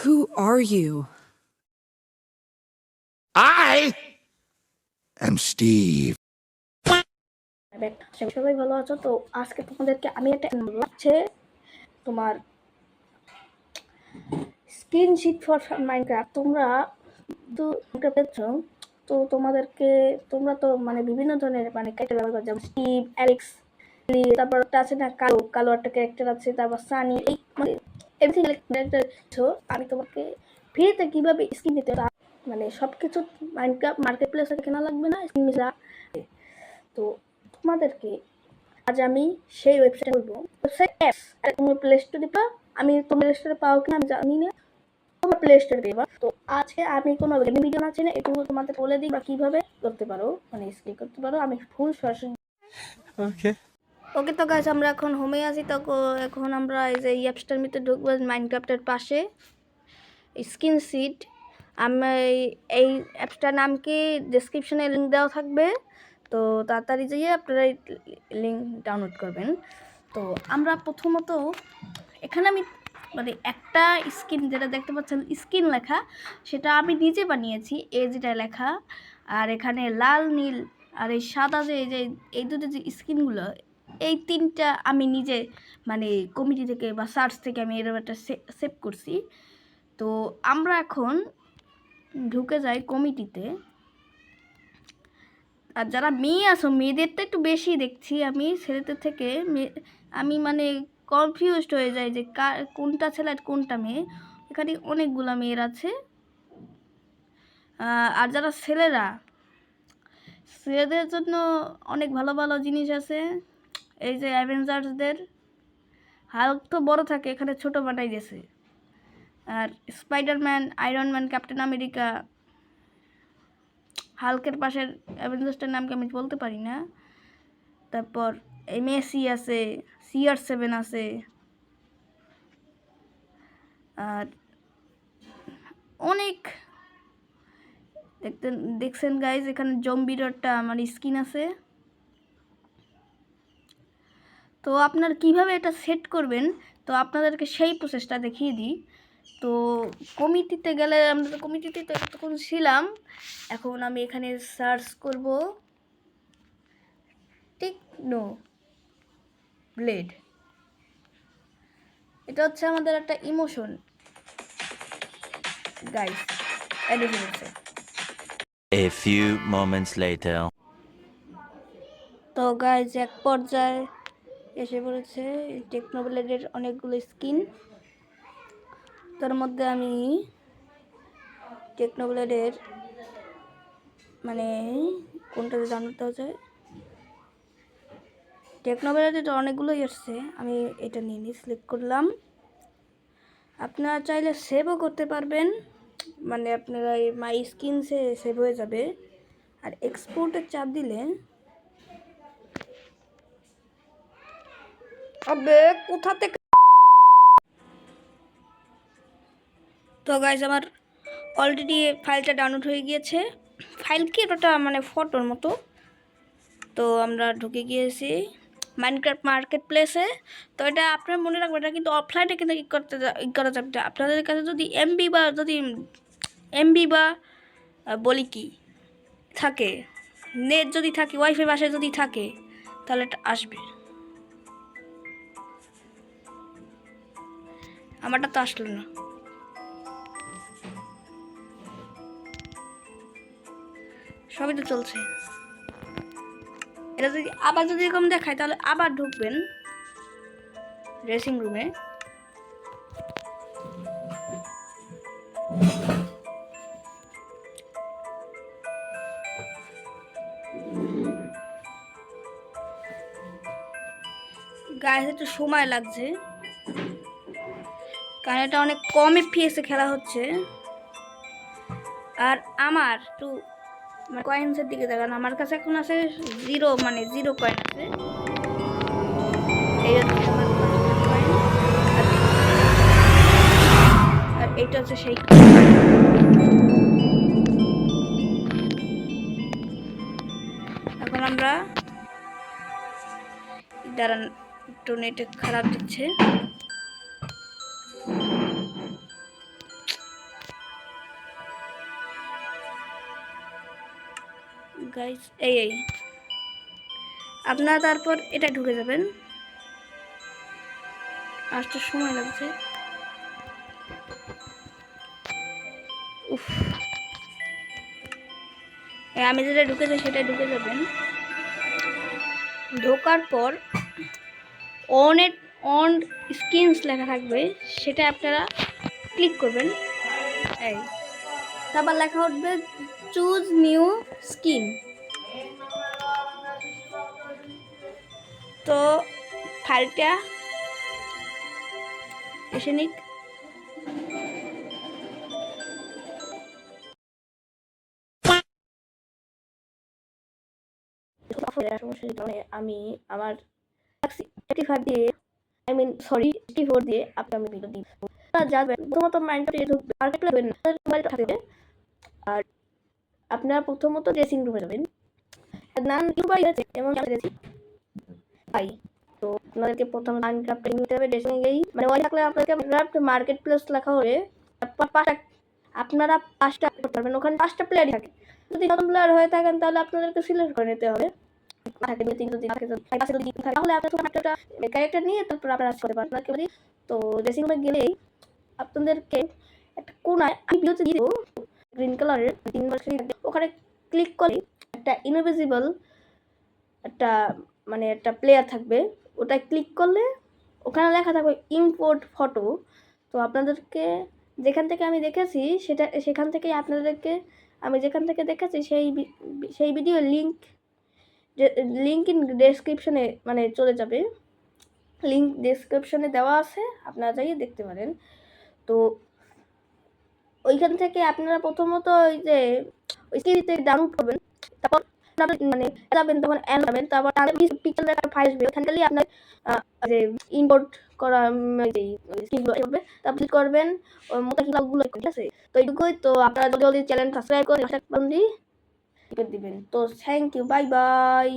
Who are you? I am Steve. সবাই ভালো আছো তো আজকে তোমাদেরকে আমি একটা লাগছে তোমার স্ক্রিন শিট ফর মাইনক্রাফট তোমরা তো Minecraft তো তোমাদেরকে তোমরা তো মানে বিভিন্ন ধরনের মানে ক্যারেক্টার ব্যবহার করো যেমন স্টিভ অ্যালেক্স তারপর একটা আছে না কালো কালো একটা ক্যারেক্টার আছে তারপর সানি এই মানে ক্যারেক্টার আমি তোমাকে ফ্রিতে কীভাবে স্কিন দিতে মানে সব কিছু মার্কেট প্লেসে কেনা লাগবে না স্কিন মিশা তো তোমাদেরকে আজ আমি সেই ওয়েবসাইট বলব ওয়েবসাইট অ্যাপস আর তুমি প্লে স্টোরে পাও? আমি তোমার প্লে স্টোরে পাও কিনা আমি জানি না। তোমার প্লে স্টোরে পেবা তো আজকে আমি কোনো ভিডিও আছে না একটু তোমাদের বলে দিই বা কীভাবে করতে পারো মানে স্কিপ করতে পারো। আমি ফুল সরাসরি Okay. ওকে তো গাছ আমরা এখন হোমে আছি, তো এখন আমরা এই যে অ্যাপসটার ভিতরে ঢুকবো মাইনক্রাফটের পাশে। স্ক্রিন সিট আমি এই- অ্যাপসটার নাম কি? ডিসক্রিপশনে লিঙ্ক দেওয়া থাকবে। তো তাড়াতাড়ি যেয়ে আপনারা লিঙ্ক ডাউনলোড করবেন। তো আমরা প্রথমত, এখানে আমি মানে একটা স্ক্রিন যেটা দেখতে পাচ্ছেন স্ক্রিন লেখা, সেটা আমি নিজে বানিয়েছি, এই যেটা লেখা। আর এখানে লাল, নীল, আর এই সাদা যে, এই যে, এই দুটো যে স্ক্রিনগুলো এই তিনটা আমি নিজে মানে কমিটি থেকে বা সার্চ থেকে আমি এরকম একটা সেভ করছি। তো আমরা এখন ঢুকে যাই কমিটিতে আর যারা মেয়ে আছো মেয়েদেরটা একটু বেশি দেখছি আমি। ছেলেদের থেকে আমি মানে কনফিউজড হয়ে যাই যে কার কোনটা ছেলে আর কোনটা মেয়ে। এখানে অনেকগুলো মেয়ের আছে। আর যারা ছেলেরা, ছেলেদের জন্য অনেক ভালো ভালো জিনিস আছে। এই যে অ্যাভেঞ্জার্সদের হাল্ক তো বড় থাকে, এখানে ছোট বানাই দিয়েছে। আর Spiderman, Iron Man, Captain America, হালকের পাশের অ্যাভেঞ্জার্সটার নামকে আমি বলতে পারি না। তারপর এই মেসি আছে, সিআর সেভেন আছে, আর অনেক। দেখতেন দেখছেন গাইজ এখানে জম্বিরটা আমার স্কিন আছে। তো আপনার কীভাবে এটা সেট করবেন? তো আপনাদেরকে সেই প্রসেসটা দেখিয়ে দিই। তো কমিটিতে গেলে আমরা তো কমিটিতে তো তখন ছিলাম। এখন আমি এখানে সার্চ করব। টেকনো ব্লেড এটা হচ্ছে আমাদের একটা ইমোশন গাইস হচ্ছে A few moments later. তো গাইজ এক পর্যায়ে এসে পড়েছে টেকনোব্লেডের অনেকগুলো স্কিন। তার মধ্যে আমি টেকনোব্লেডের মানে কোনটা জানতে হচ্ছে টেকনোব্লেডের অনেকগুলোই আসছে, আমি এটা নিয়ে নিই সিলেক্ট করলাম। আপনারা চাইলে সেভও করতে পারবেন। মানে আপনারা মাই স্কিনসে সেভ হয়ে যাবে। আর এক্সপোর্টের চাপ দিলে আবে, কোথা থেকে? তো গাইজ আমার অলরেডি ফাইলটা ডাউনলোড হয়ে গিয়েছে। ফাইল কি? ওটা মানে ফটোর মতো। তো আমরা ঢুকে গিয়েছি মাইনক্রাফট মার্কেট প্লেসে তো এটা আপনার মনে রাখবেন, এটা কিন্তু অফলাইনে কিন্তু ই করতে করা যাবে আপনাদের কাছে যদি এমবি বা যদি এমবি বা বলি কি, থাকে নেট যদি থাকে ওয়াইফাই বাসায় যদি থাকে, তাহলে এটা আসবে। আমারটা তো আসলো না। সবই তো চলছে। এটা যদি আবার যদি এরকম দেখায়, তাহলে আবার ঢুকবেন ড্রেসিং রুমে গায়ে একটু সময় লাগছে। কারণ এটা অনেক কম এফপিএসে খেলা হচ্ছে। আর আমার একটু কয়েন্সের দিকে দেখান আমার কাছে এখন আছে জিরো মানে জিরো কয়েন আছে। এই হচ্ছে আমার আর- আর এইটা হচ্ছে সেই এখন আমরা, দাঁড়ান, একটু নেটে খারাপ দিচ্ছে। গাইস এই এই। আপনারা তারপর এটা ঢুকে যাবেন। আসতে সময় লাগছে। উফ। আমি যেটা ঢুকেছি সেটা ঢুকে যাবেন। ঢোকার পর অনেক অন স্কিনস লেখা থাকবে, সেটা আপনারা ক্লিক করবেন। এই। তারপর লেখা উঠবে চুজ নিউ স্কিন তো ফাইলটা এসে নিক। আমি আমার ফাইভ দিয়ে আই মিন সরি ফোর দিয়ে আপনি আমি ভিডিও দিই। আপনারা যাবেন প্রথমত মাইন্ডটা ঢুকবে মার্কেট লাগবেন না। মোবাইলটা থাকবে আর আপনারা প্রথমত ড্রেসিং রুমে যাবেন। নান ইউবাই এবং পাই। তো আপনাদেরকে প্রথম নিতে হবে ড্রেসিং গেই মানে থাকলে আপনাদেরকে মার্কেট প্লেস লেখা পাঁচটা আপনারা পাঁচটা করতে পারবেন। ওখানে পাঁচটা প্লেয়ারই থাকে। যদি প্লেয়ার হয়ে থাকেন, তাহলে আপনাদেরকে সিলেক্ট করে নিতে হবে। থাকে দুই তিন থাকে থাকে, তাহলে আপনার একটা ক্যারেক্টার নিয়ে তারপর আপনারা করতে আপনাকে বলি, তো ড্রেসিং রুমে গেলেই আপনাদেরকে একটা কোনায় আমি ভিডিওতে দিয়ে গ্রিন কালারের তিন বছর ওখানে ক্লিক করে একটা ইনভিজিবল একটা মানে একটা প্লেয়ার থাকবে, ওটা ক্লিক করলে ওখানে লেখা থাকবে ইম্পোর্ট ফটো তো আপনাদেরকে যেখান থেকে আমি দেখেছি, সেটা, সেখান থেকেই আপনাদেরকে আমি যেখান থেকে দেখেছি, সেই সেই ভিডিও লিঙ্ক লিঙ্ক ইন ডেসক্রিপশনে মানে চলে যাবে। লিঙ্ক ডেসক্রিপশনে দেওয়া আছে, আপনারা যাইয়ে দেখতে পারেন। তো ওইখান থেকে আপনারা প্রথমত ওই যে, ওই সিরিজে ডাউনলোড করবেন, তারপর মানে যাবেন তখন যাবেন, তারপর পিকচার একটা ফাইল আসবে আপনার যে ইম্পোর্ট করা স্কিলগুলো করবেন ঠিক আছে? তো এইটুকুই। তো আপনারা চ্যানেল সাবস্ক্রাইব করে দিবেন। তো থ্যাংক ইউ বাই বাই